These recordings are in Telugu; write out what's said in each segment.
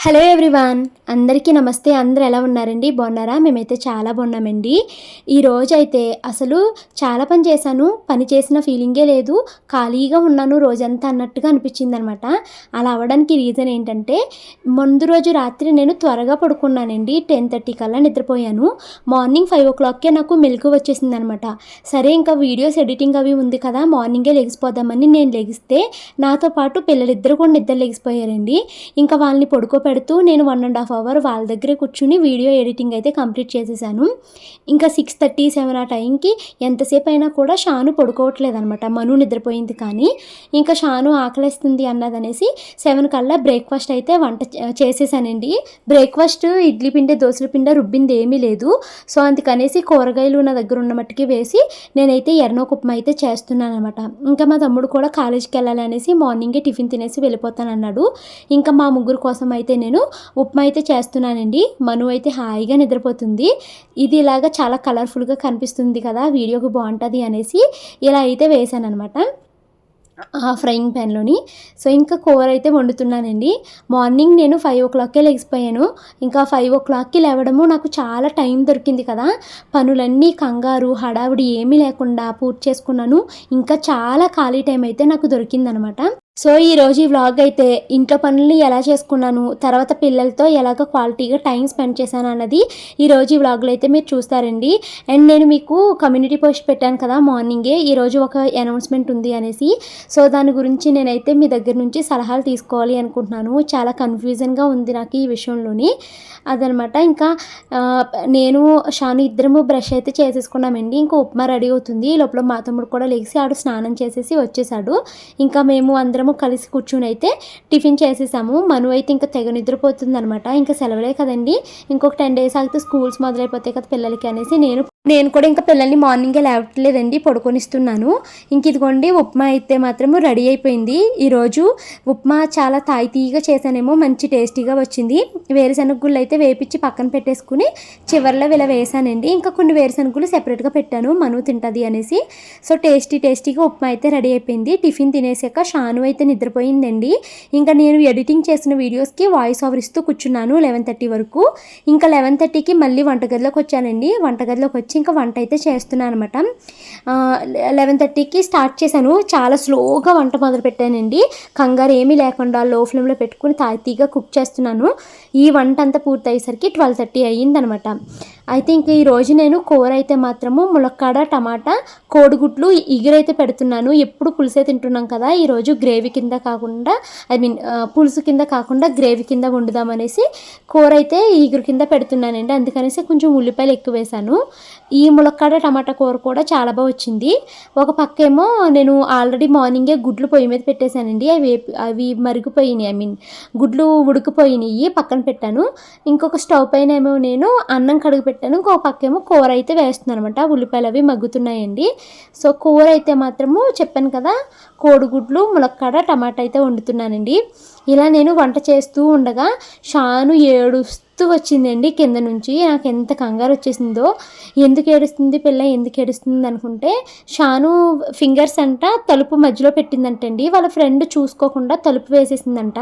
హలో ఎవ్రీవాన్ అందరికీ నమస్తే. అందరూ ఎలా ఉన్నారండి? బాగున్నారా? మేమైతే చాలా బాగున్నామండి. ఈరోజు అయితే అసలు చాలా పని చేశాను. పని చేసిన ఫీలింగే లేదు. ఖాళీగా ఉన్నాను రోజంతా అన్నట్టుగా అనిపించింది అనమాట అలా అవ్వడానికి రీజన్ ఏంటంటే ముందు రోజు రాత్రి నేను త్వరగా పడుకున్నానండి. టెన్ థర్టీ కల్లా నిద్రపోయాను. మార్నింగ్ ఫైవ్ ఓ క్లాక్కే నాకు మెలకు వచ్చేసింది అనమాట సరే ఇంకా వీడియోస్ ఎడిటింగ్ అవి ఉంది కదా మార్నింగే లెగిసిపోదామని నేను లెగిస్తే నాతో పాటు పిల్లలిద్దరు కూడా నిద్ర లెగిసిపోయారండి. ఇంకా వాళ్ళని పడుకో పెడుతూ నేను వన్ అండ్ హాఫ్ అవర్ వాళ్ళ దగ్గరే కూర్చుని వీడియో ఎడిటింగ్ అయితే కంప్లీట్ చేసేసాను. ఇంకా సిక్స్ థర్టీ సెవెన్ ఆ టైంకి ఎంతసేపు అయినా కూడా షాను పడుకోవట్లేదు అనమాట మను నిద్రపోయింది కానీ ఇంకా షాను ఆకలిస్తుంది అన్నదనేసి సెవెన్ కల్లా బ్రేక్ఫాస్ట్ అయితే వంట చేసేసానండి. బ్రేక్ఫాస్ట్ ఇడ్లీ పిండి దోశల పిండి రుబ్బింది ఏమీ లేదు. సో అందుకనేసి కూరగాయలు నా దగ్గర ఉన్న మట్టుకి వేసి నేనైతే ఎర్నోక ఉప్మా అయితే చేస్తున్నాను అనమాట ఇంకా మా తమ్ముడు కూడా కాలేజీకి వెళ్ళాలి అనేసి మార్నింగే టిఫిన్ తినేసి వెళ్ళిపోతానన్నాడు. ఇంకా మా ముగ్గురు కోసం అయితే నేను ఉప్మా అయితే చేస్తున్నానండి. మను అయితే హాయిగా నిద్రపోతుంది. ఇది ఇలాగా చాలా కలర్ఫుల్గా కనిపిస్తుంది కదా వీడియోకి బాగుంటుంది అనేసి ఇలా అయితే వేసాను అనమాట ఫ్రైయింగ్ ప్యాన్లోని సో ఇంకా కూర అయితే వండుతున్నానండి. మార్నింగ్ నేను ఫైవ్ ఓ క్లాక్కే లెగిసిపోయాను ఇంకా ఫైవ్ ఓ క్లాక్కి లేవడము నాకు చాలా టైం దొరికింది కదా. పనులన్నీ కంగారు హడావుడి ఏమీ లేకుండా పూర్తి చేసుకున్నాను. ఇంకా చాలా ఖాళీ టైం అయితే నాకు దొరికిందనమాట సో ఈరోజు ఈ వ్లాగ్ అయితే ఇంట్లో పనులు ఎలా చేసుకున్నాను తర్వాత పిల్లలతో ఎలాగ క్వాలిటీగా టైం స్పెండ్ చేశాను అన్నది ఈరోజు ఈ వ్లాగ్లో అయితే మీరు చూస్తారండి. అండ్ నేను మీకు కమ్యూనిటీ పోస్ట్ పెట్టాను కదా మార్నింగే ఈరోజు ఒక అనౌన్స్మెంట్ ఉంది అనేసి. సో దాని గురించి నేనైతే మీ దగ్గర నుంచి సలహాలు తీసుకోవాలి అనుకుంటున్నాను. చాలా కన్ఫ్యూజన్గా ఉంది నాకు ఈ విషయంలోని. అదనమాట ఇంకా నేను షాను ఇద్దరము బ్రష్ అయితే చేసేసుకున్నామండి. ఇంకా ఉప్మా రెడీ అవుతుంది. లోపల మా తమ్ముడు కూడా లేచి ఆడు స్నానం చేసేసి వచ్చేసాడు. ఇంకా మేము అందరము కలిసి కూర్చుని అయితే టిఫిన్ చేసేసాము. మను అయితే ఇంకా తెగ నిద్రపోతుంది అనమాట ఇంకా సెలవులే కదండి. ఇంకొక టెన్ డేస్ ఆగితే స్కూల్స్ మొదలైపోతాయి కదా పిల్లలకి అనేసి నేను నేను కూడా ఇంకా పిల్లల్ని మార్నింగే లేవట్లేదండి పడుకొనిస్తున్నాను. ఇంక ఇదిగోండి ఉప్మా అయితే మాత్రము రెడీ అయిపోయింది. ఈరోజు ఉప్మా చాలా తాయితీగా చేశానేమో మంచి టేస్టీగా వచ్చింది. వేరుశనగ గుళ్ళు అయితే వేపించి పక్కన పెట్టేసుకుని చివరిలో ఇలా వేసానండి. ఇంకా కొన్ని వేరుశనగ గుళ్ళు సెపరేట్గా పెట్టాను మను తింటుంది అనేసి. సో టేస్టీ టేస్టీగా ఉప్మా అయితే రెడీ అయిపోయింది. టిఫిన్ తినేసాక షాను అయితే నిద్రపోయిందండి. ఇంకా నేను ఎడిటింగ్ చేసిన వీడియోస్కి వాయిస్ ఓవర్ ఇస్తూ కూర్చున్నాను లెవెన్ థర్టీ వరకు. ఇంకా లెవెన్ థర్టీకి మళ్ళీ వంటగదిలోకి వచ్చానండి. వంటగదిలోకి వచ్చి ఇంకా వంట అయితే చేస్తున్నాను అనమాట లెవెన్ థర్టీకి స్టార్ట్ చేశాను. చాలా స్లోగా వంట మొదలు పెట్టానండి. కంగారు ఏమీ లేకుండా లో ఫ్లేమ్లో పెట్టుకుని తాతీగా కుక్ చేస్తున్నాను. ఈ వంట అంతా పూర్తయ్యేసరికి ట్వెల్వ్ థర్టీ అయ్యిందనమాట అయితే ఇంక ఈరోజు నేను కూర అయితే మాత్రము ములక్కాడ టమాటా కోడిగుడ్లు ఇగురైతే పెడుతున్నాను. ఎప్పుడు పులుసే తింటున్నాం కదా ఈరోజు గ్రేవీ కింద కాకుండా ఐ మీన్ పులుసు కింద కాకుండా గ్రేవీ కింద వండుదామనేసి కూర అయితే ఈగురు కింద పెడుతున్నానండి. అందుకనేసి కొంచెం ఉల్లిపాయలు ఎక్కువ వేశాను. ఈ ములక్కాడ టమాటా కూర కూడా చాలా బాగా వచ్చింది. ఒక పక్క ఏమో నేను ఆల్రెడీ మార్నింగే గుడ్లు పొయ్యి మీద పెట్టేశానండి. అవి అవి మరిగిపోయినాయి. ఐ మీన్ గుడ్లు ఉడికిపోయినాయి పక్కన పెట్టాను. ఇంకొక స్టవ్ పైన ఏమో నేను అన్నం కడుగు పెట్టాను. ఇంకో పక్కేమో కూర అయితే వేస్తున్నాను అనమాట ఉల్లిపాయలు అవి మగ్గుతున్నాయండి. సో కూర అయితే మాత్రము చెప్పాను కదా కోడిగుడ్లు ములక్కాడ టమాటా అయితే వండుతున్నానండి. ఇలా నేను వంట చేస్తూ ఉండగా షాను ఏడుస్తూ వచ్చిందండి కింద నుంచి. నాకు ఎంత కంగారు వచ్చేసిందో ఎందుకు ఏడుస్తుంది పిల్ల ఎందుకు ఏడుస్తుంది అనుకుంటే షాను ఫింగర్స్ అంట తలుపు మధ్యలో పెట్టిందంటండి. వాళ్ళ ఫ్రెండ్ చూసుకోకుండా తలుపు వేసేసిందంట.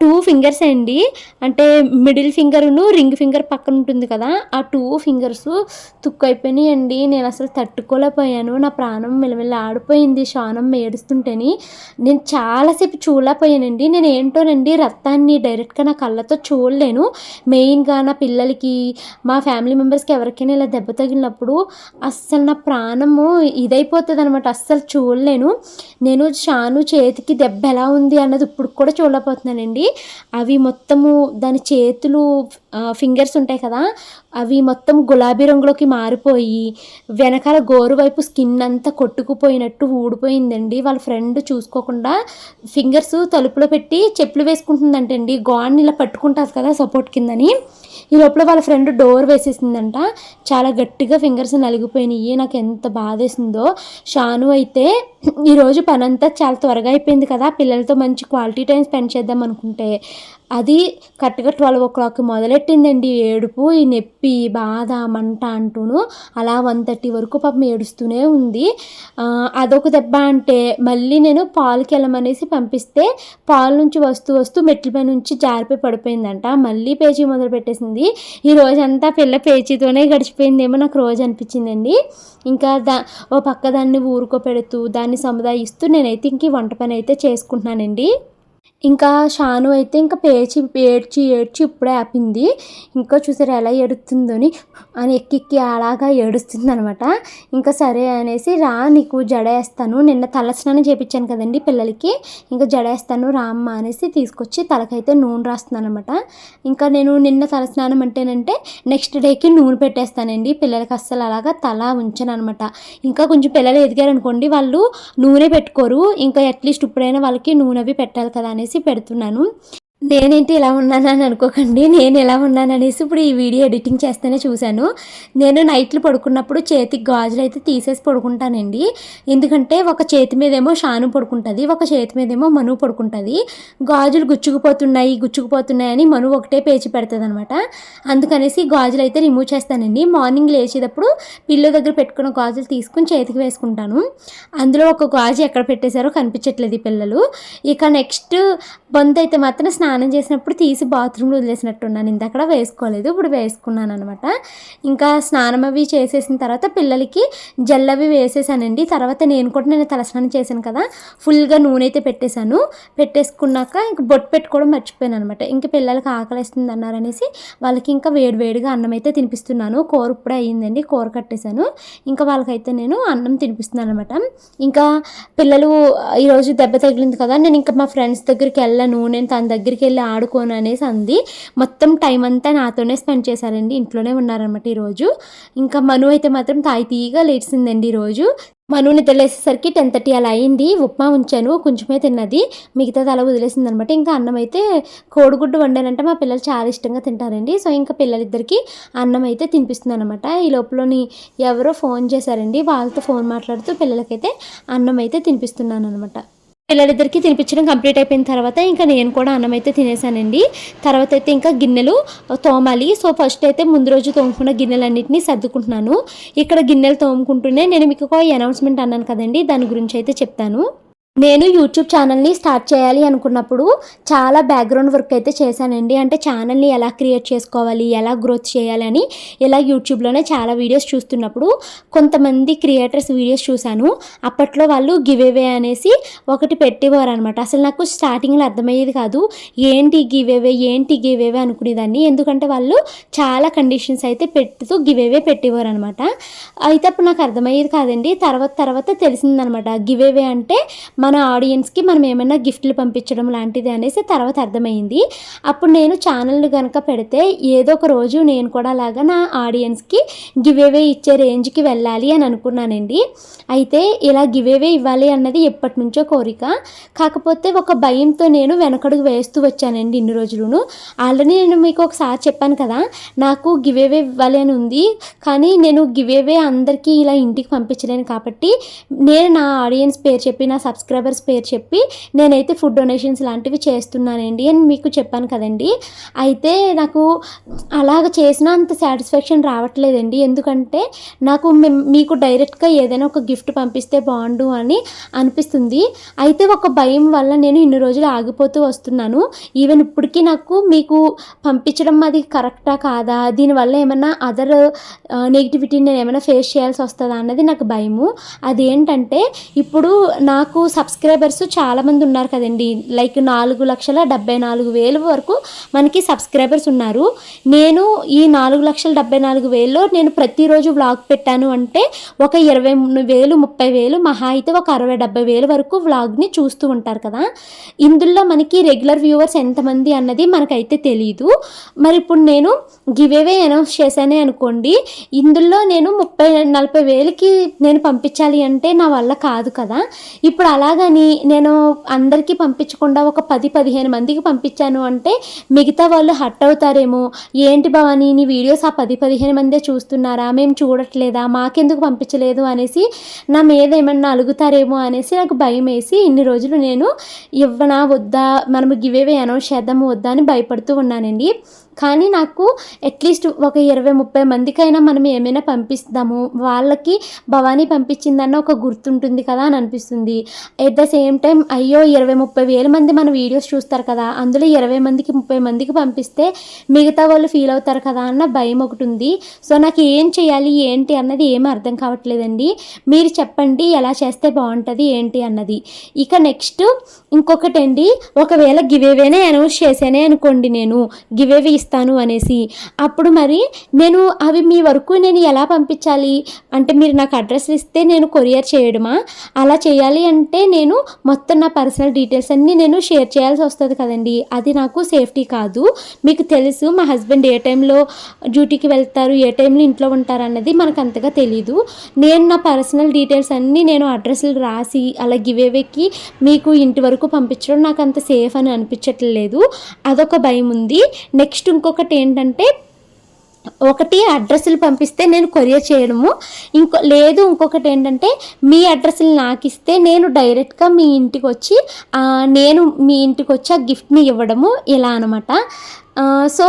టూ ఫింగర్స్ అండి. అంటే మిడిల్ ఫింగర్ను రింగ్ ఫింగర్ పక్కన ఉంటుంది కదా ఆ టూ ఫింగర్స్ తుక్కు అయిపోయినాయండి నేను అసలు తట్టుకోలేకపోయాను. నా ప్రాణం మెల్లమెల్ల ఆడిపోయింది. షానమ్మ చూసుకుంటేని నేను చాలాసేపు చూడలేకపోయానండి. నేను ఏంటోనండి రక్తాన్ని డైరెక్ట్గా నా కళ్ళతో చూడలేను. మెయిన్గా నా పిల్లలకి మా ఫ్యామిలీ మెంబర్స్కి ఎవరికైనా ఇలా దెబ్బ తగిలినప్పుడు అస్సలు నా ప్రాణము ఇదైపోతుంది అనమాట అస్సలు చూడలేను. నేను షాను చేతికి దెబ్బ ఎలా ఉంది అన్నది ఇప్పుడు కూడా చూడలేకపోతున్నానండి. అవి మొత్తము దాని చేతులు ఫింగర్స్ ఉంటాయి కదా అవి మొత్తం గులాబీ రంగులోకి మారిపోయి వెనకాల గోరు వైపు స్కిన్ అంతా కొట్టుకుపోయినట్టు ఊడిపోయిందండి. వాళ్ళ ఫ్రెండ్ చూసుకోకుండా ఫింగర్స్ తలుపులో పెట్టి చెప్పులు వేసుకుంటుందంటండి. గాడ్ని ఇలా పట్టుకుంటారు కదా సపోర్ట్ కిందని. ఈ లోపల వాళ్ళ ఫ్రెండ్ డోర్ వేసేసిందంట. చాలా గట్టిగా ఫింగర్స్ నలిగిపోయినాయి. నాకు ఎంత బాధేసిందో. షాను అయితే ఈరోజు పనంతా చాలా త్వరగా అయిపోయింది కదా. పిల్లలతో మంచి క్వాలిటీ టైం స్పెండ్ చేద్దాం అనుకుంటే. అది కరెక్ట్గా ట్వెల్వ్ ఓ క్లాక్ మొదలెట్టిందండి ఏడుపు ఈ నొప్పి బాధ మంట అంటూను. అలా వన్ థర్టీ వరకు పాపం ఏడుస్తూనే ఉంది. అదొక దెబ్బ అంటే మళ్ళీ నేను పాలకి వెళ్ళమనేసి పంపిస్తే పాలు నుంచి వస్తూ వస్తూ మెట్లపై నుంచి జారిపోయి పడిపోయిందంట. మళ్ళీ పేచీ మొదలు పెట్టేసింది. ఈ రోజంతా పిల్ల పేచీతోనే గడిచిపోయిందేమో నాకు రోజు అనిపించిందండి. ఇంకా దా ఓ పక్క దాన్ని ఊరుకో పెడుతూ దాన్ని సముదాయిస్తూ నేనైతే ఇంక ఈ వంట పని అయితే చేసుకుంటున్నానండి. ఇంకా షాను అయితే ఇంకా పేచి ఏడ్చి ఏడ్చి ఇప్పుడే ఆపింది. ఇంకా చూసారు ఎలా ఏడుస్తుందని? అని ఎక్కి ఎక్కి అలాగా ఏడుస్తుంది అనమాట ఇంకా సరే అనేసి రా నీకు జడేస్తాను నిన్న తలస్నానం చేపించాను కదండి పిల్లలకి. ఇంకా జడేస్తాను రా అమ్మ అనేసి తీసుకొచ్చి తలకైతే నూనె రాస్తున్నాను అనమాట ఇంకా నేను నిన్న తలస్నానం అంటేనంటే నెక్స్ట్ డేకి నూనె పెట్టేస్తానండి. పిల్లలకి అస్సలు అలాగా తల ఉంచను అనమాట ఇంకా కొంచెం పిల్లలు ఎదిగారనుకోండి వాళ్ళు నూనె పెట్టుకోరు. ఇంకా అట్లీస్ట్ ఇప్పుడైనా వాళ్ళకి నూనె అవి పెట్టాలి కదా అనేసి పెడుతున్నాను నేనేంటి ఇలా ఉన్నానని అనుకోకండి నేను ఎలా ఉన్నాను అనేసి ఇప్పుడు ఈ వీడియో ఎడిటింగ్ చేస్తేనే చూశాను. నేను నైట్లు పడుకున్నప్పుడు చేతికి గాజులు అయితే తీసేసి పడుకుంటానండి. ఎందుకంటే ఒక చేతి మీదేమో షాను పడుకుంటుంది ఒక చేతి మీదేమో మనువు పడుకుంటుంది. గాజులు గుచ్చుకుపోతున్నాయి గుచ్చుకుపోతున్నాయి అని మనువు ఒకటే పేచి పెడుతుంది అనమాట అందుకనేసి గాజులు అయితే రిమూవ్ చేస్తానండి. మార్నింగ్ లేచేటప్పుడు పిల్లో దగ్గర పెట్టుకున్న గాజులు తీసుకుని చేతికి వేసుకుంటాను. అందులో ఒక గాజు ఎక్కడ పెట్టేశారో కనిపించట్లేదు ఈ పిల్లలు. ఇక నెక్స్ట్ బంద్ అయితే మాత్రం స్నానం స్నానం చేసినప్పుడు తీసి బాత్రూంలో వదిలేసినట్టున్నాను. ఇంతక్కడ వేసుకోలేదు ఇప్పుడు వేసుకున్నాను అనమాట ఇంకా స్నానం అవి చేసేసిన తర్వాత పిల్లలకి జెల్ అవి వేసేసానండి. తర్వాత నేను కూడా నేను తలస్నానం చేశాను కదా ఫుల్గా నూనె అయితే పెట్టేశాను. పెట్టేసుకున్నాక ఇంక బొట్టు పెట్టుకోవడం మర్చిపోయాను అనమాట ఇంక పిల్లలకి ఆకలిస్తుంది అన్నారనేసి వాళ్ళకి ఇంకా వేడి వేడిగా అన్నం అయితే తినిపిస్తున్నాను. కూర ఇప్పుడే అయ్యిందండి కూర కట్టేశాను. ఇంకా వాళ్ళకైతే నేను అన్నం తినిపిస్తున్నాను అనమాట ఇంకా పిల్లలు ఈరోజు దెబ్బ తగిలింది కదా నేను ఇంకా మా ఫ్రెండ్స్ దగ్గరికి వెళ్ళను నేను తన దగ్గరికి వెళ్ళి ఆడుకోను అనేసి అంది. మొత్తం టైం అంతా నాతోనే స్పెండ్ చేశారండి. ఇంట్లోనే ఉన్నారనమాట ఈరోజు ఇంకా మను అయితే మాత్రం తాయితీగా లేచిందండి ఈరోజు మను నిద్రలేసేసరికి టెన్ థర్టీ అలా అయింది. ఉప్మా ఉంచాను కొంచెమే తిన్నది. మిగతాది అలా వదిలేసింది అనమాట ఇంకా అన్నం అయితే కోడిగుడ్డు వండానంటే మా పిల్లలు చాలా ఇష్టంగా తింటారండి. సో ఇంకా పిల్లలిద్దరికి అన్నం అయితే తినిపిస్తుంది అనమాట ఈ లోపలని ఎవరో ఫోన్ చేశారండి. వాళ్ళతో ఫోన్ మాట్లాడుతూ పిల్లలకైతే అన్నం అయితే తినిపిస్తున్నాను అనమాట పిల్లలిద్దరికీ తినిపించడం కంప్లీట్ అయిపోయిన తర్వాత ఇంకా నేను కూడా అన్నం అయితే తినేసానండి. తర్వాత అయితే ఇంకా గిన్నెలు తోమాలి. సో ఫస్ట్ అయితే ముందు రోజు తోముకున్న గిన్నెలన్నింటినీ సర్దుకుంటున్నాను. ఇక్కడ గిన్నెలు తోముకుంటూనే నేను మీకు ఒక అనౌన్స్మెంట్ అన్నాను కదండి దాని గురించి అయితే చెప్తాను. నేను యూట్యూబ్ ఛానల్ని స్టార్ట్ చేయాలి అనుకున్నప్పుడు చాలా బ్యాక్గ్రౌండ్ వర్క్ అయితే చేశానండి. అంటే ఛానల్ని ఎలా క్రియేట్ చేసుకోవాలి ఎలా గ్రోత్ చేయాలి అని ఇలా యూట్యూబ్లోనే చాలా వీడియోస్ చూస్తున్నప్పుడు కొంతమంది క్రియేటర్స్ వీడియోస్ చూశాను. అప్పట్లో వాళ్ళు గివేవే అనేసి ఒకటి పెట్టేవారు అనమాట అసలు నాకు స్టార్టింగ్లో అర్థమయ్యేది కాదు. ఏంటి గివేవే ఏంటి గివేవే అనుకునేదాన్ని. ఎందుకంటే వాళ్ళు చాలా కండిషన్స్ అయితే పెట్టుతూ గివేవే పెట్టేవారు అనమాట అయితే అప్పుడు నాకు అర్థమయ్యేది కాదండి. తర్వాత తర్వాత తెలిసిందనమాట గివేవే అంటే మన ఆడియన్స్కి మనం ఏమైనా గిఫ్ట్లు పంపించడం లాంటిది అనేసి తర్వాత అర్థమైంది. అప్పుడు నేను ఛానల్ కనుక పెడితే ఏదో ఒక రోజు నేను కూడా అలాగా నా ఆడియన్స్కి గివేవే ఇచ్చే రేంజ్కి వెళ్ళాలి అని అనుకున్నానండి. అయితే ఇలా గివేవే ఇవ్వాలి అన్నది ఎప్పటి నుంచో కోరిక. కాకపోతే ఒక భయంతో నేను వెనకడుగు వేస్తూ వచ్చానండి ఇన్ని రోజులును. ఆల్రెడీ నేను మీకు ఒకసారి చెప్పాను కదా నాకు గివేవే ఇవ్వాలి అని ఉంది. కానీ నేను గివేవే అందరికీ ఇలా ఇంటికి పంపించలేను కాబట్టి నేను నా ఆడియన్స్ పేరు చెప్పి నా సబ్స్క్రైబర్స్ పేరు చెప్పి నేనైతే ఫుడ్ డొనేషన్స్ లాంటివి చేస్తున్నానండి అని మీకు చెప్పాను కదండి. అయితే నాకు అలాగ చేసిన అంత సాటిస్ఫాక్షన్ రావట్లేదండి. ఎందుకంటే నాకు మీకు డైరెక్ట్గా ఏదైనా ఒక గిఫ్ట్ పంపిస్తే బాగుండు అని అనిపిస్తుంది. అయితే ఒక భయం వల్ల నేను ఇన్ని రోజులు ఆగిపోతూ వస్తున్నాను. ఈవెన్ ఇప్పటికీ నాకు మీకు పంపించడం అది కరెక్టా కాదా? దీనివల్ల ఏమైనా అదర్ నెగిటివిటీ నేను ఏమైనా ఫేస్ చేయాల్సి వస్తుందా అన్నది నాకు భయము. అదేంటంటే ఇప్పుడు నాకు సబ్స్క్రైబర్స్ చాలామంది ఉన్నారు కదండి. లైక్ నాలుగు లక్షల డెబ్బై నాలుగు వేలు వరకు మనకి సబ్స్క్రైబర్స్ ఉన్నారు. నేను ఈ నాలుగు లక్షల డెబ్బై నాలుగు వేల్లో నేను ప్రతిరోజు వ్లాగ్ పెట్టాను అంటే ఒక ఇరవై మూడు వేలు ముప్పై వేలు మహా అయితే ఒక అరవై డెబ్బై వేలు వరకు వ్లాగ్ని చూస్తూ ఉంటారు కదా. ఇందులో మనకి రెగ్యులర్ వ్యూవర్స్ ఎంతమంది అన్నది మనకైతే తెలియదు మరి ఇప్పుడు నేను గివేవే అనౌన్స్ చేశానే అనుకోండి. ఇందులో నేను ముప్పై నలభై వేలకి నేను పంపించాలి అంటే నా వల్ల కాదు కదా. ఇప్పుడు అలా అలాగని నేను అందరికీ పంపించకుండా ఒక పది పదిహేను మందికి పంపించాను అంటే మిగతా వాళ్ళు హట్ అవుతారేమో. ఏంటి భవాని నీ వీడియోస్ ఆ పది పదిహేను మందే చూస్తున్నారా? మేము చూడట్లేదా? మాకెందుకు పంపించలేదు అనేసి నా మీద ఏమన్నా అలుగుతారేమో అనేసి నాకు భయం వేసి ఇన్ని రోజులు నేను ఇవ్వనా వద్దా మనము గివేవే అనౌన్స్ చేద్దాము వద్దా అని భయపడుతూ ఉన్నానండి. కానీ నాకు అట్లీస్ట్ ఒక ఇరవై ముప్పై మందికైనా మనం ఏమైనా పంపిస్తాము. వాళ్ళకి భవానీ పంపించిందన్న ఒక గుర్తుంటుంది కదా అని అనిపిస్తుంది. ఎట్ ద సేమ్ టైం అయ్యో ఇరవై ముప్పై వేల మంది మన వీడియోస్ చూస్తారు కదా. అందులో ఇరవై మందికి ముప్పై మందికి పంపిస్తే మిగతా వాళ్ళు ఫీల్ అవుతారు కదా అన్న భయం ఒకటి ఉంది. సో నాకు ఏం చేయాలి ఏంటి అన్నది ఏం అర్థం కావట్లేదండి. మీరు చెప్పండి ఎలా చేస్తే బాగుంటుంది ఏంటి అన్నది. ఇక నెక్స్ట్ ఇంకొకటండి. ఒకవేళ గివేవేనే అనౌన్స్ చేశానే అనుకోండి నేను. గివేవి ఇస్తాను అనేసి. అప్పుడు మరి నేను అవి మీ వరకు నేను ఎలా పంపించాలి? అంటే మీరు నాకు అడ్రస్ ఇస్తే నేను కొరియర్ చేయడమా? అలా చేయాలి అంటే నేను మొత్తం నా పర్సనల్ డీటెయిల్స్ అన్నీ నేను షేర్ చేయాల్సి వస్తుంది కదండి. అది నాకు సేఫ్టీ కాదు. మీకు తెలుసు మా హస్బెండ్ ఏ టైంలో డ్యూటీకి వెళ్తారు ఏ టైంలో ఇంట్లో ఉంటారు అన్నది మనకు అంతగా తెలీదు. నేను నా పర్సనల్ డీటెయిల్స్ అన్నీ నేను అడ్రస్లు రాసి అలా గివేవేకి మీకు ఇంటి వరకు పంపించడం నాకు అంత సేఫ్ అని అనిపించట్లేదు. అదొక భయం ఉంది. నెక్స్ట్ ఇంకొకటి ఏంటంటే ఒకటి అడ్రస్లు పంపిస్తే నేను కొరియర్ చేయడము. ఇంకో లేదు ఇంకొకటి ఏంటంటే మీ అడ్రస్లు నాకు ఇస్తే నేను డైరెక్ట్గా మీ ఇంటికి వచ్చి నేను మీ ఇంటికి వచ్చి ఆ గిఫ్ట్ని ఇవ్వడము ఇలా అనమాట సో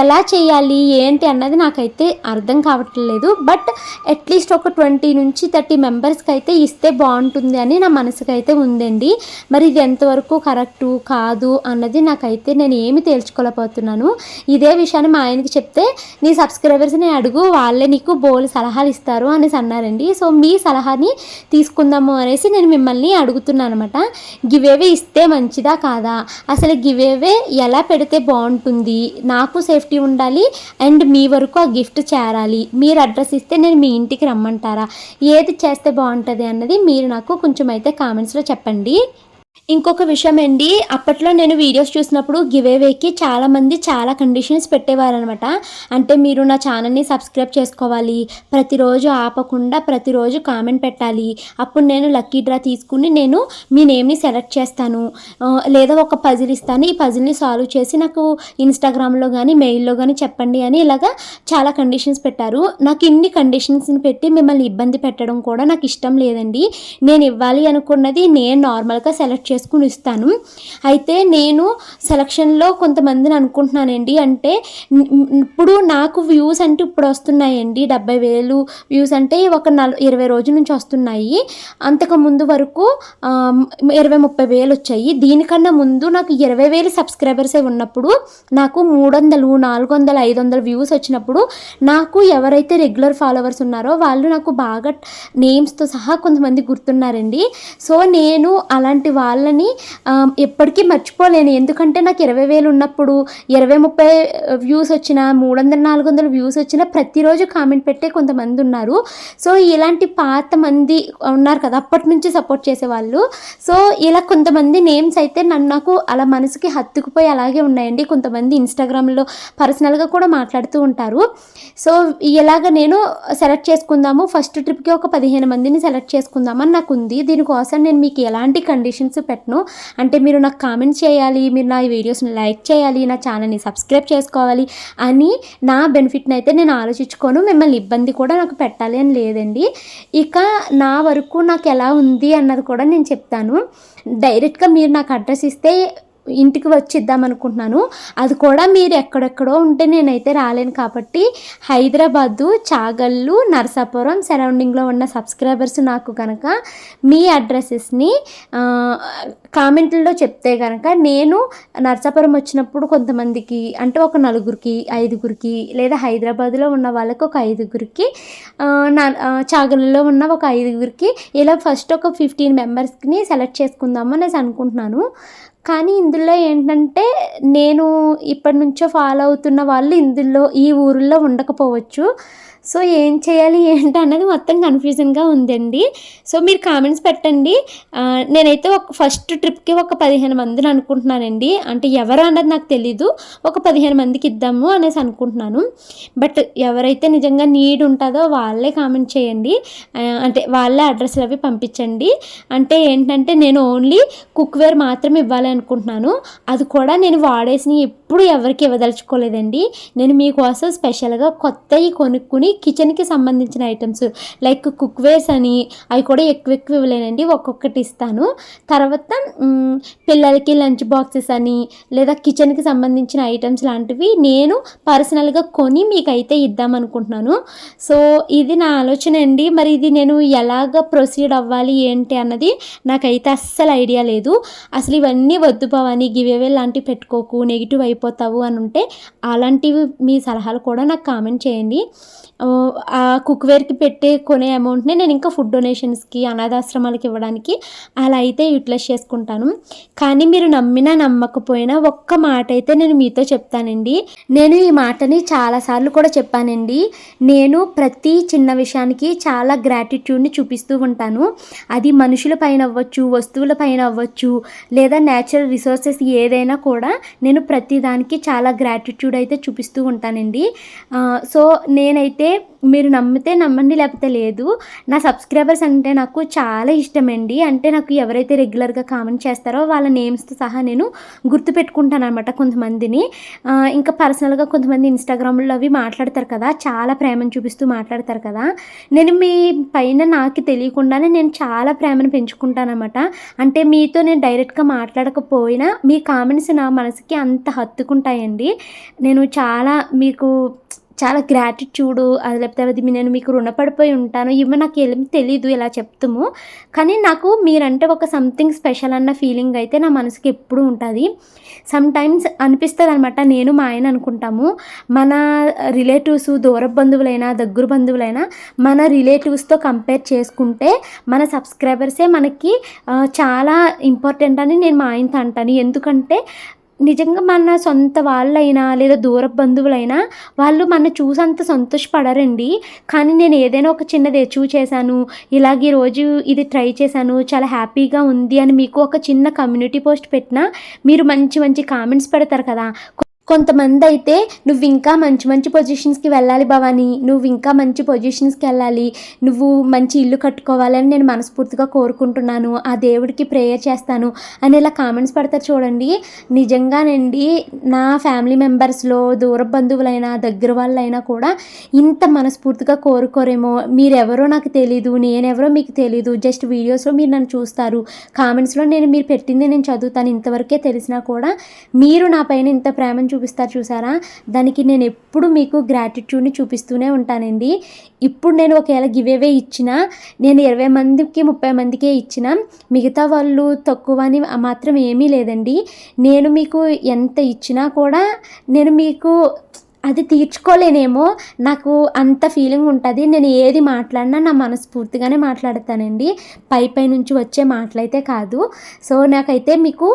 ఎలా చేయాలి ఏంటి అన్నది నాకైతే అర్థం కావట్లేదు. బట్ అట్లీస్ట్ ఒక ట్వంటీ నుంచి థర్టీ మెంబర్స్కి అయితే ఇస్తే బాగుంటుంది అని నా మనసుకు అయితే ఉందండి. మరి ఇది ఎంతవరకు కరెక్టు కాదు అన్నది నాకైతే నేను ఏమి తేల్చుకోలేకపోతున్నాను. ఇదే విషయాన్ని మా ఆయనకి చెప్తే నీ సబ్స్క్రైబర్స్ని అడుగు వాళ్ళే నీకు బోల్ సలహాలు ఇస్తారు అనేసి అన్నారండి. సో మీ సలహాని తీసుకుందాము అనేసి నేను మిమ్మల్ని అడుగుతున్నాను అనమాట గివేవే ఇస్తే మంచిదా కాదా? అసలు గివేవే ఎలా పెడితే బాగుంటుంది? నాకు సేఫ్టీ ఉండాలి అండ్ మీ వరకు ఆ గిఫ్ట్ చేరాలి. మీరు అడ్రస్ ఇస్తే నేను మీ ఇంటికి రమ్మంటారా? ఏది చేస్తే బాగుంటుంది అన్నది మీరు నాకు కొంచెం అయితే కామెంట్స్లో చెప్పండి. ఇంకొక విషయం అండి అప్పట్లో నేను వీడియోస్ చూసినప్పుడు గివేవేకి చాలామంది చాలా కండిషన్స్ పెట్టేవారనమాట అంటే మీరు నా ఛానల్ని సబ్స్క్రైబ్ చేసుకోవాలి ప్రతిరోజు ఆపకుండా ప్రతిరోజు కామెంట్ పెట్టాలి. అప్పుడు నేను లక్కీ డ్రా తీసుకుని నేను మీ నేమ్ని సెలెక్ట్ చేస్తాను. లేదా ఒక పజిల్ ఇస్తాను. ఈ పజిల్ని సాల్వ్ చేసి నాకు ఇన్స్టాగ్రామ్లో కానీ మెయిల్లో కానీ చెప్పండి అని ఇలాగా చాలా కండిషన్స్ పెట్టారు. నాకు ఇన్ని కండిషన్స్ని పెట్టి మిమ్మల్ని ఇబ్బంది పెట్టడం కూడా నాకు ఇష్టం లేదండి. నేను ఇవ్వాలి అనుకున్నది నేను నార్మల్గా సెలెక్ట్ చేసుకుని ఇస్తాను. అయితే నేను సెలక్షన్లో కొంతమందిని అనుకుంటున్నానండి. అంటే ఇప్పుడు నాకు వ్యూస్ అంటే ఇప్పుడు వస్తున్నాయండి. డెబ్బై వేలు వ్యూస్ అంటే ఒక నల్ ఇరవై రోజుల నుంచి వస్తున్నాయి. అంతకు ముందు వరకు ఇరవై ముప్పై వేలు వచ్చాయి. దీనికన్నా ముందు నాకు ఇరవై వేలు సబ్స్క్రైబర్సే ఉన్నప్పుడు నాకు మూడు వందలు నాలుగు వందలు ఐదు వందల వ్యూస్ వచ్చినప్పుడు నాకు ఎవరైతే రెగ్యులర్ ఫాలోవర్స్ ఉన్నారో వాళ్ళు నాకు బాగా నేమ్స్తో సహా కొంతమంది గుర్తున్నారండి. సో నేను అలాంటి వాళ్ళని ఎప్పటికీ మర్చిపోలేను. ఎందుకంటే నాకు ఇరవై వేలు ఉన్నప్పుడు ఇరవై ముప్పై వ్యూస్ వచ్చిన మూడు వందల నాలుగు వందల వ్యూస్ వచ్చిన ప్రతిరోజు కామెంట్ పెట్టే కొంతమంది ఉన్నారు. సో ఇలాంటి పాత మంది ఉన్నారు కదా అప్పటి నుంచి సపోర్ట్ చేసేవాళ్ళు. సో ఇలా కొంతమంది నేమ్స్ అయితే నన్ను నాకు అలా మనసుకి హత్తుకుపోయి అలాగే ఉన్నాయండి. కొంతమంది ఇన్స్టాగ్రామ్లో పర్సనల్గా కూడా మాట్లాడుతూ ఉంటారు. సో ఇలాగ నేను సెలెక్ట్ చేసుకుందాము. ఫస్ట్ ట్రిప్కి ఒక పదిహేను మందిని సెలెక్ట్ చేసుకుందామని నాకు ఉంది దీనికోసం నేను మీకు ఎలాంటి కండిషన్స్ పెట్టను. అంటే మీరు నాకు కామెంట్ చేయాలి మీరు నా వీడియోస్ని లైక్ చేయాలి నా ఛానల్ని సబ్స్క్రైబ్ చేసుకోవాలి అని నా బెనిఫిట్ని అయితే నేను ఆలోచించుకోను. మిమ్మల్ని ఇబ్బంది కూడా నాకు పెట్టాలి అని లేదండి. ఇక నా వరకు నాకు ఎలా ఉంది అన్నది కూడా నేను చెప్తాను. డైరెక్ట్గా మీరు నాకు అడ్రస్ ఇస్తే ఇంటికి వచ్చిద్దాం అనుకుంటున్నాను. అది కూడా మీరు ఎక్కడెక్కడో ఉంటే నేనైతే రాలేను కాబట్టి హైదరాబాదు చాగల్లు నరసాపురం సరౌండింగ్లో ఉన్న సబ్స్క్రైబర్స్ నాకు కనుక మీ అడ్రసెస్ని కామెంట్లలో చెప్తే కనుక నేను నరసాపురం వచ్చినప్పుడు కొంతమందికి అంటే ఒక నలుగురికి ఐదుగురికి లేదా హైదరాబాద్లో ఉన్న వాళ్ళకి ఒక ఐదుగురికి చాగల్లో ఉన్న ఒక ఐదుగురికి ఇలా ఫస్ట్ ఒక ఫిఫ్టీన్ మెంబర్స్ని సెలెక్ట్ చేసుకుందాము అనేసి అనుకుంటున్నాను. కానీ ఇందులో ఏంటంటే నేను ఇప్పటి నుంచో ఫాలో అవుతున్న వాళ్ళు ఇందులో ఈ ఊరిలో ఉండకపోవచ్చు. సో ఏం చేయాలి ఏంటి అన్నది మొత్తం కన్ఫ్యూజన్గా ఉందండి. సో మీరు కామెంట్స్ పెట్టండి. నేనైతే ఒక ఫస్ట్ ట్రిప్కి ఒక పదిహేను మందిని అనుకుంటున్నానండి. అంటే ఎవరు అన్నది నాకు తెలీదు. ఒక పదిహేను మందికి ఇద్దాము అనేసి అనుకుంటున్నాను. బట్ ఎవరైతే నిజంగా నీడ్ ఉంటుందో వాళ్ళే కామెంట్ చేయండి. అంటే వాళ్ళే అడ్రస్లు అవి పంపించండి. అంటే ఏంటంటే నేను ఓన్లీ కుక్వేర్ మాత్రం ఇవ్వాలి అనుకుంటున్నాను. అది కూడా నేను వాడేసిన ఎప్పుడు ఎవరికి ఇవ్వదలుచుకోలేదండి. నేను మీకోసం స్పెషల్గా కొత్తవి కొనుక్కుని కిచెన్కి సంబంధించిన ఐటమ్స్ లైక్ కుక్వేర్స్ అని అవి కూడా ఎక్కువ ఎక్కువ ఇవ్వలేనండి. ఒక్కొక్కటి ఇస్తాను. తర్వాత పిల్లలకి లంచ్ బాక్సెస్ అని లేదా కిచెన్కి సంబంధించిన ఐటమ్స్ లాంటివి నేను పర్సనల్గా కొని మీకైతే ఇద్దాం అనుకుంటున్నాను సో ఇది నా ఆలోచన అండి. మరి ఇది నేను ఎలాగ ప్రొసీడ్ అవ్వాలి ఏంటి అన్నది నాకైతే అస్సలు ఐడియా లేదు. అసలు ఇవన్నీ వద్దు భవాని గివేవే లాంటివి పెట్టుకోకు నెగిటివ్ అయిపోతావు అని ఉంటే అలాంటివి మీ సలహాలు కూడా నాకు కామెంట్ చేయండి. ఆ, కుక్వేర్కి పెట్టే కొనే అమౌంట్ని నేను ఇంకా ఫుడ్ డొనేషన్స్కి అనాథాశ్రమాలకి ఇవ్వడానికి అలా అయితే యూటిలైజ్ చేసుకుంటాను. కానీ మీరు నమ్మినా నమ్మకపోయినా ఒక్క మాట అయితే నేను మీతో చెప్తానండి. నేను ఈ మాటని చాలాసార్లు కూడా చెప్పానండి. నేను ప్రతి చిన్న విషయానికి చాలా గ్రాటిట్యూడ్ని చూపిస్తూ ఉంటాను. అది మనుషుల పైన అవ్వచ్చు వస్తువుల పైన అవ్వచ్చు లేదా న్యాచురల్ రిసోర్సెస్ ఏదైనా కూడా నేను ప్రతి దానికి చాలా గ్రాటిట్యూడ్ అయితే చూపిస్తూ ఉంటానండి. సో నేనైతే మీరు నమ్మితే నమ్మండి లేకపోతే లేదు. నా సబ్స్క్రైబర్స్ అంటే నాకు చాలా ఇష్టమండి. అంటే నాకు ఎవరైతే రెగ్యులర్గా కామెంట్ చేస్తారో వాళ్ళ నేమ్స్తో సహా నేను గుర్తుపెట్టుకుంటాను అనమాట కొంతమందిని. ఇంకా పర్సనల్గా కొంతమంది ఇన్స్టాగ్రామ్లో అవి మాట్లాడతారు కదా చాలా ప్రేమను చూపిస్తూ మాట్లాడతారు కదా. నేను మీ పైన నాకు తెలియకుండానే నేను చాలా ప్రేమను పెంచుకుంటానమాట అంటే మీతో నేను డైరెక్ట్గా మాట్లాడకపోయినా మీ కామెంట్స్ నా మనసుకి అంత హత్తుకుంటాయండి. నేను చాలా మీకు చాలా గ్రాటిట్యూడు అది లేకపోతే అది నేను మీకు రుణపడిపోయి ఉంటాను. ఇవి నాకు ఏం తెలీదు ఇలా చెప్తాము. కానీ నాకు మీరంటే ఒక సంథింగ్ స్పెషల్ అన్న ఫీలింగ్ అయితే నా మనసుకి ఎప్పుడూ ఉంటుంది. సమ్ టైమ్స్ అనిపిస్తుంది అనమాట నేను మా ఆయన అనుకుంటాము. మన రిలేటివ్స్ దూర బంధువులైనా దగ్గర బంధువులైనా మన రిలేటివ్స్తో కంపేర్ చేసుకుంటే మన సబ్స్క్రైబర్సే మనకి చాలా ఇంపార్టెంట్ అని నేను మా ఆయనతో అంటాను. ఎందుకంటే నిజంగా మన సొంత వాళ్ళైనా లేదా దూర బంధువులైనా వాళ్ళు మన చూసంత సంతోషపడరండి. కానీ నేను ఏదైనా ఒక చిన్నది అచీవ్ చేశాను ఇలాగ ఈరోజు ఇది ట్రై చేశాను చాలా హ్యాపీగా ఉంది అని మీకు ఒక చిన్న కమ్యూనిటీ పోస్ట్ పెట్టినా మీరు మంచి మంచి కామెంట్స్ పెడతారు కదా. కొంతమంది అయితే నువ్వు ఇంకా మంచి మంచి పొజిషన్స్కి వెళ్ళాలి భవాని నువ్వు ఇంకా మంచి పొజిషన్స్కి వెళ్ళాలి నువ్వు మంచి ఇల్లు కట్టుకోవాలని నేను మనస్ఫూర్తిగా కోరుకుంటున్నాను ఆ దేవుడికి ప్రేయర్ చేస్తాను అని ఇలా కామెంట్స్ పెడతారు చూడండి. నిజంగానండి నా ఫ్యామిలీ మెంబర్స్లో దూర బంధువులైనా దగ్గర వాళ్ళైనా కూడా ఇంత మనస్ఫూర్తిగా కోరుకోరేమో. మీరెవరో నాకు తెలీదు నేనెవరో మీకు తెలీదు. జస్ట్ వీడియోస్లో మీరు నన్ను చూస్తారు. కామెంట్స్లో నేను మీరు పెట్టింది నేను చదువుతాను. ఇంతవరకే తెలిసినా కూడా మీరు నా పైన ఇంత ప్రేమను చూపిస్తారు చూసారా? దానికి నేను ఎప్పుడు మీకు గ్రాటిట్యూడ్ని చూపిస్తూనే ఉంటానండి. ఇప్పుడు నేను ఒకవేళ గివేవే ఇచ్చినా నేను ఇరవై మందికి ముప్పై మందికే ఇచ్చిన మిగతా వాళ్ళు తక్కువ అని మాత్రం ఏమీ లేదండి. నేను మీకు ఎంత ఇచ్చినా కూడా నేను మీకు అది తీర్చుకోలేనేమో నాకు అంత ఫీలింగ్ ఉంటుంది. నేను ఏది మాట్లాడినా నా మనస్ఫూర్తిగానే మాట్లాడతానండి. పై పై నుంచి వచ్చే మాటలైతే కాదు. సో నాకైతే మీకు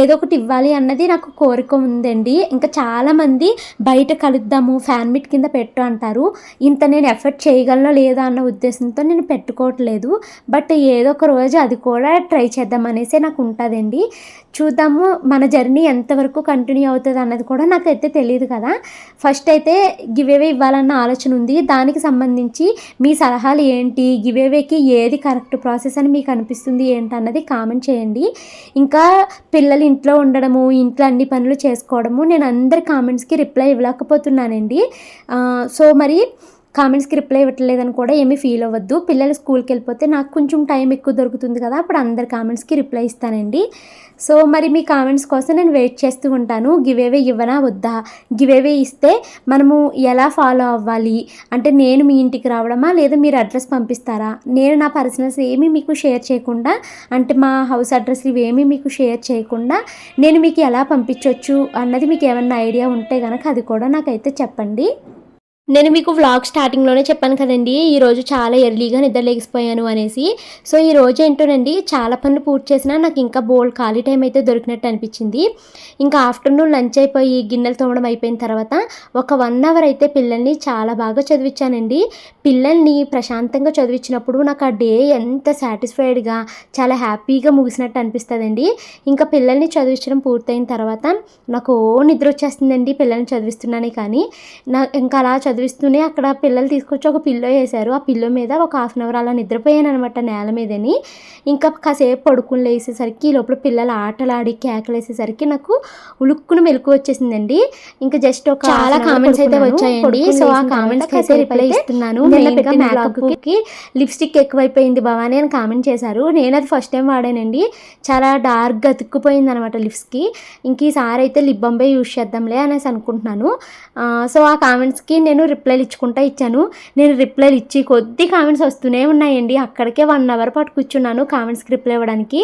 ఏదో ఒకటి ఇవ్వాలి అన్నది నాకు కోరిక ఉందండి. ఇంకా చాలామంది బయట కలుద్దాము ఫ్యాన్ మీట్ కింద పెట్టు అంటారు. ఇంత నేను ఎఫర్ట్ చేయగలనో లేదా అన్న ఉద్దేశంతో నేను పెట్టుకోవట్లేదు. బట్ ఏదో ఒక రోజు అది కూడా ట్రై చేద్దాం అనేసి నాకు ఉంటుందండి. చూద్దాము మన జర్నీ ఎంతవరకు కంటిన్యూ అవుతుంది అన్నది కూడా నాకైతే తెలియదు కదా. ఫస్ట్ అయితే గివేవే ఇవ్వాలన్న ఆలోచన ఉంది. దానికి సంబంధించి మీ సలహాలు ఏంటి? గివేవేకి ఏది కరెక్ట్ ప్రాసెస్ అని మీకు అనిపిస్తుంది ఏంటి అన్నది కామెంట్ చేయండి. ఇంకా పిల్లలు ఇంట్లో ఉండడము ఇంట్లో అన్ని పనులు చేసుకోవడము నేను అందరి కామెంట్స్కి రిప్లై ఇవ్వలేకపోతున్నానండి. సో మరి కామెంట్స్కి రిప్లై ఇవ్వట్లేదని కూడా ఏమీ ఫీల్ అవ్వద్దు. పిల్లలు స్కూల్కి వెళ్ళిపోతే నాకు కొంచెం టైం ఎక్కువ దొరుకుతుంది కదా అప్పుడు అందరి కామెంట్స్కి రిప్లై ఇస్తానండి. సో మరి మీ కామెంట్స్ కోసం నేను వెయిట్ చేస్తూ ఉంటాను. గివేవే ఇవ్వనా వద్దా? గివేవే ఇస్తే మనము ఎలా ఫాలో అవ్వాలి? అంటే నేను మీ ఇంటికి రావడమా లేదా మీరు అడ్రస్ పంపిస్తారా? నేను నా పర్సనల్స్ ఏమీ మీకు షేర్ చేయకుండా అంటే మా హౌస్ అడ్రస్ ఇవేమీ మీకు షేర్ చేయకుండా నేను మీకు ఎలా పంపించవచ్చు అన్నది మీకు ఏమన్నా ఐడియా ఉంటే కనుక అది కూడా నాకైతే చెప్పండి. నేను మీకు వ్లాగ్ స్టార్టింగ్లోనే చెప్పాను కదండి ఈరోజు చాలా ఎర్లీగా నిద్ర అనేసి. సో ఈ రోజు ఏంటోనండి చాలా పనులు పూర్తి చేసినా నాకు ఇంకా బోల్డ్ ఖాళీ టైం అయితే దొరికినట్టు అనిపించింది. ఇంకా ఆఫ్టర్నూన్ లంచ్ అయిపోయి గిన్నెలు తోమడం అయిపోయిన తర్వాత ఒక వన్ అవర్ అయితే పిల్లల్ని చాలా బాగా చదివించానండి పిల్లల్ని ప్రశాంతంగా చదివించినప్పుడు నాకు ఆ డే ఎంత సాటిస్ఫైడ్గా చాలా హ్యాపీగా ముగిసినట్టు అనిపిస్తుందండి. ఇంకా పిల్లల్ని చదివించడం పూర్తయిన తర్వాత నాకు ఓ నిద్ర వచ్చేస్తుందండి పిల్లల్ని చదివిస్తున్నానే కానీ. నా ఇంకా అలా చదివిస్తూనే అక్కడ పిల్లలు తీసుకొచ్చి ఒక పిల్లో వేశారు. ఆ పిల్లో మీద ఒక హాఫ్ అన్ అవర్ అలా నిద్రపోయాను అనమాట నేల మీదని. ఇంకా కాసేపు పడుకుని లేసేసరికి ఈ లోపల పిల్లలు ఆటలాడి కేకలు వేసేసరికి నాకు ఉలుక్కున మెలకు వచ్చేసిందండి. ఇంకా జస్ట్ ఒక చాలా కామెంట్స్ అయితే వచ్చాయండి. సో ఆ కామెంట్స్ అయితే రిప్లై ఇస్తున్నాను. కి లిప్స్టిక్ ఎక్కువైపోయింది భవానీ అని కామెంట్ చేశారు. నేను అది ఫస్ట్ టైం వాడానండి. చాలా డార్క్గా అతుక్కుపోయింది అనమాట లిప్స్కి ఇంక ఈసారి అయితే లిప్ బాంబే యూస్ చేద్దాంలే అనేసి అనుకుంటున్నాను. సో ఆ కామెంట్స్కి నేను రిప్లైలు ఇచ్చుకుంటా ఇచ్చాను. నేను రిప్లైలు ఇచ్చి కొద్ది కామెంట్స్ వస్తూనే ఉన్నాయండి. అక్కడికే వన్ అవర్ పాటు కూర్చున్నాను కామెంట్స్కి రిప్లై ఇవ్వడానికి.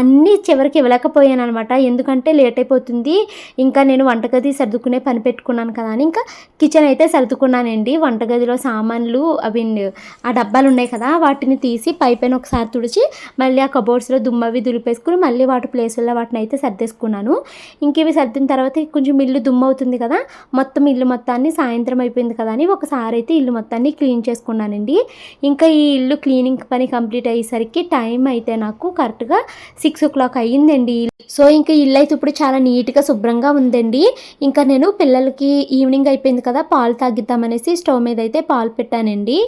అన్నీ చివరికి ఇవ్వలేకపోయాను అనమాట ఎందుకంటే లేట్ అయిపోతుంది. ఇంకా నేను వంటగది సర్దుకునే పని పెట్టుకున్నాను కదా అని ఇంకా కిచెన్ అయితే సర్దుకున్నానండి. వంటగదిలో సామాన్లు అవి ఆ డబ్బాలు ఉన్నాయి కదా వాటిని తీసి పై పైన ఒకసారి తుడిచి మళ్ళీ ఆ కబోర్డ్స్లో దుమ్మవి దులిపేసుకుని మళ్ళీ వాటి ప్లేసుల్లో వాటిని అయితే సర్దేసుకున్నాను. ఇంక ఇవి సర్దిన తర్వాత కొంచెం ఇల్లు దుమ్ము అవుతుంది కదా మొత్తం ఇల్లు మొత్తాన్ని సాయంత్రం అయిపోయింది కదా అని ఒకసారి అయితే ఇల్లు మొత్తాన్ని క్లీన్ చేసుకున్నానండి. ఇంకా ఈ ఇల్లు క్లీనింగ్ పని కంప్లీట్ అయ్యేసరికి టైం అయితే నాకు కరెక్ట్గా సిక్స్ ఓ క్లాక్ అయ్యిందండి. సో ఇంకా ఇల్లు అయితే ఇప్పుడు చాలా నీట్గా శుభ్రంగా ఉందండి. ఇంకా నేను పిల్లలకి ఈవినింగ్ అయిపోయింది కదా పాలు తాగిద్దామనేసి స్టవ్ మీద అయితే పాలు పెట్టానండి.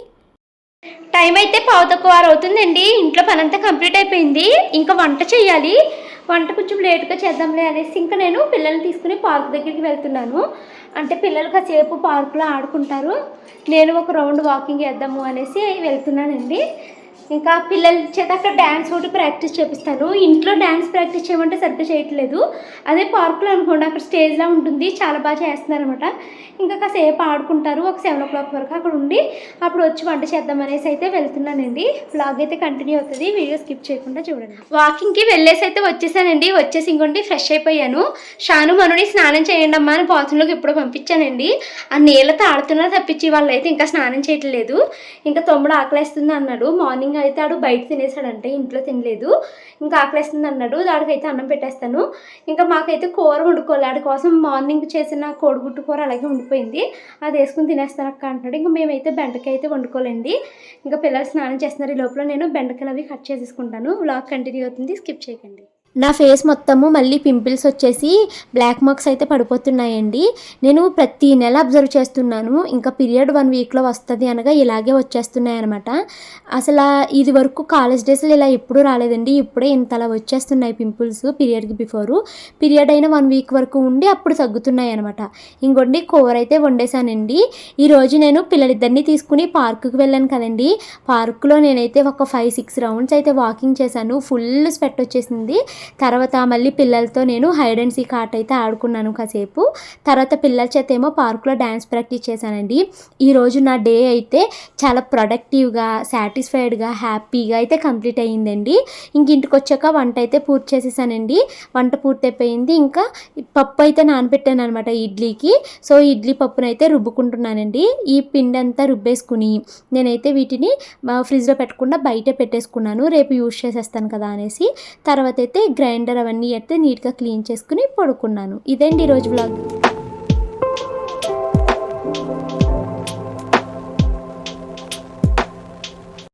టైం అయితే పావు తక్కువ అవుతుందండి ఇంట్లో పనంతా కంప్లీట్ అయిపోయింది. ఇంకా వంట చేయాలి. వంట కొంచెం లేట్గా చేద్దాంలే అనేసి ఇంకా నేను పిల్లల్ని తీసుకుని పార్క్ దగ్గరికి వెళ్తున్నాను. అంటే పిల్లలు కాసేపు పార్కులో ఆడుకుంటారు. నేను ఒక రౌండ్ వాకింగ్ చేద్దాము అనేసి వెళ్తున్నానండి. ఇంకా పిల్లల చేత అక్కడ డ్యాన్స్ ఒకటి ప్రాక్టీస్ చేపిస్తాను. ఇంట్లో డ్యాన్స్ ప్రాక్టీస్ చేయమంటే సరిగ్గా చేయట్లేదు. అదే పార్కులో అనుకోండి అక్కడ స్టేజ్లా ఉంటుంది. చాలా బాగా చేస్తున్నారు అనమాట ఇంకా కాసేపు ఆడుకుంటారు. ఒక సెవెన్ ఓ క్లాక్ వరకు అక్కడ ఉండి అప్పుడు వచ్చి వంట చేద్దాం అనేసి అయితే వెళ్తున్నానండి. బ్లాగ్ అయితే కంటిన్యూ అవుతుంది. వీడియో స్కిప్ చేయకుండా చూడండి. వాకింగ్కి వెళ్ళేసి అయితే వచ్చేసానండి. వచ్చేసి ఇంకోటి ఫ్రెష్ అయిపోయాను. షాను మనుని స్నానం చేయండి అమ్మా అని బాత్రూంలోకి ఇప్పుడు పంపించానండి. ఆ నీళ్ళతో ఆడుతున్నా తప్పించి వాళ్ళు అయితే ఇంకా స్నానం చేయట్లేదు. ఇంకా తొమ్మిడు ఆకలేస్తుంది అన్నాడు. మార్నింగ్ అయితే ఆడు బయట తినేసాడంటే ఇంట్లో తినలేదు. ఇంకా ఆకలేస్తుంది అన్నాడు. దాడికైతే అన్నం పెట్టేస్తాను. ఇంకా మాకైతే కూర వండుకోవాలి. ఆడి కోసం మార్నింగ్ చేసిన కోడిగుట్టు కూర అలాగే ఉండిపోయింది. అది వేసుకుని తినేస్తాను అక్క అంటున్నాడు. ఇంకా మేమైతే బెండకాయ అయితే వండుకోలేండి ఇంకా పిల్లలు స్నానం చేస్తున్నారు. ఈ లోపల నేను బెండకాయలు అవి కట్ చేసేసుకుంటాను. వ్లాగ్ కంటిన్యూ అవుతుంది. స్కిప్ చేయకండి. నా ఫేస్ మొత్తము మళ్ళీ పింపుల్స్ వచ్చేసి బ్లాక్ మార్క్స్ అయితే పడిపోతున్నాయండి. నేను ప్రతి నెల అబ్జర్వ్ చేస్తున్నాను. ఇంకా పీరియడ్ వన్ వీక్లో వస్తుంది అనగా ఇలాగే వచ్చేస్తున్నాయి అనమాట అసలు ఇది వరకు కాలేజ్ డేస్లో ఇలా ఎప్పుడూ రాలేదండి. ఇప్పుడే ఇంత అలా వచ్చేస్తున్నాయి పింపుల్స్ పీరియడ్కి బిఫోరు. పీరియడ్ అయిన వన్ వీక్ వరకు ఉండి అప్పుడు తగ్గుతున్నాయి అనమాట ఇంకోండి కూర అయితే వండేసానండి ఈరోజు నేను పిల్లలిద్దరిని తీసుకుని పార్కుకి వెళ్ళాను కదండి. పార్కులో నేనైతే ఒక ఫైవ్ సిక్స్ రౌండ్స్ అయితే వాకింగ్ చేశాను. ఫుల్ స్వెట్ వచ్చేసింది. తర్వాత మళ్ళీ పిల్లలతో నేను హైడ్ అండ్ సీక్ ఆట అయితే ఆడుకున్నాను కాసేపు. తర్వాత పిల్లల చేత ఏమో పార్కులో డ్యాన్స్ ప్రాక్టీస్ చేశానండి. ఈరోజు నా డే అయితే చాలా ప్రొడక్టివ్గా సాటిస్ఫైడ్గా హ్యాపీగా అయితే కంప్లీట్ అయ్యిందండి. ఇంక ఇంటికి వచ్చాక వంట అయితే పూర్తి చేసేసానండి. వంట పూర్తి అయిపోయింది. ఇంకా పప్పు అయితే నానబెట్టాను అనమాట ఇడ్లీకి. సో ఇడ్లీ పప్పునైతే రుబ్బుకుంటున్నానండి. ఈ పిండి అంతా రుబ్బేసుకుని నేనైతే వీటిని ఫ్రిడ్జ్లో పెట్టకుండా బయట పెట్టేసుకున్నాను. రేపు యూజ్ చేసేస్తాను కదా అనేసి. తర్వాత అయితే గ్రైండర్ అవన్నీ ఎత్తే నీట్గా క్లీన్ చేసుకుని పడుకున్నాను. ఇదండి ఈరోజు బ్లాగ్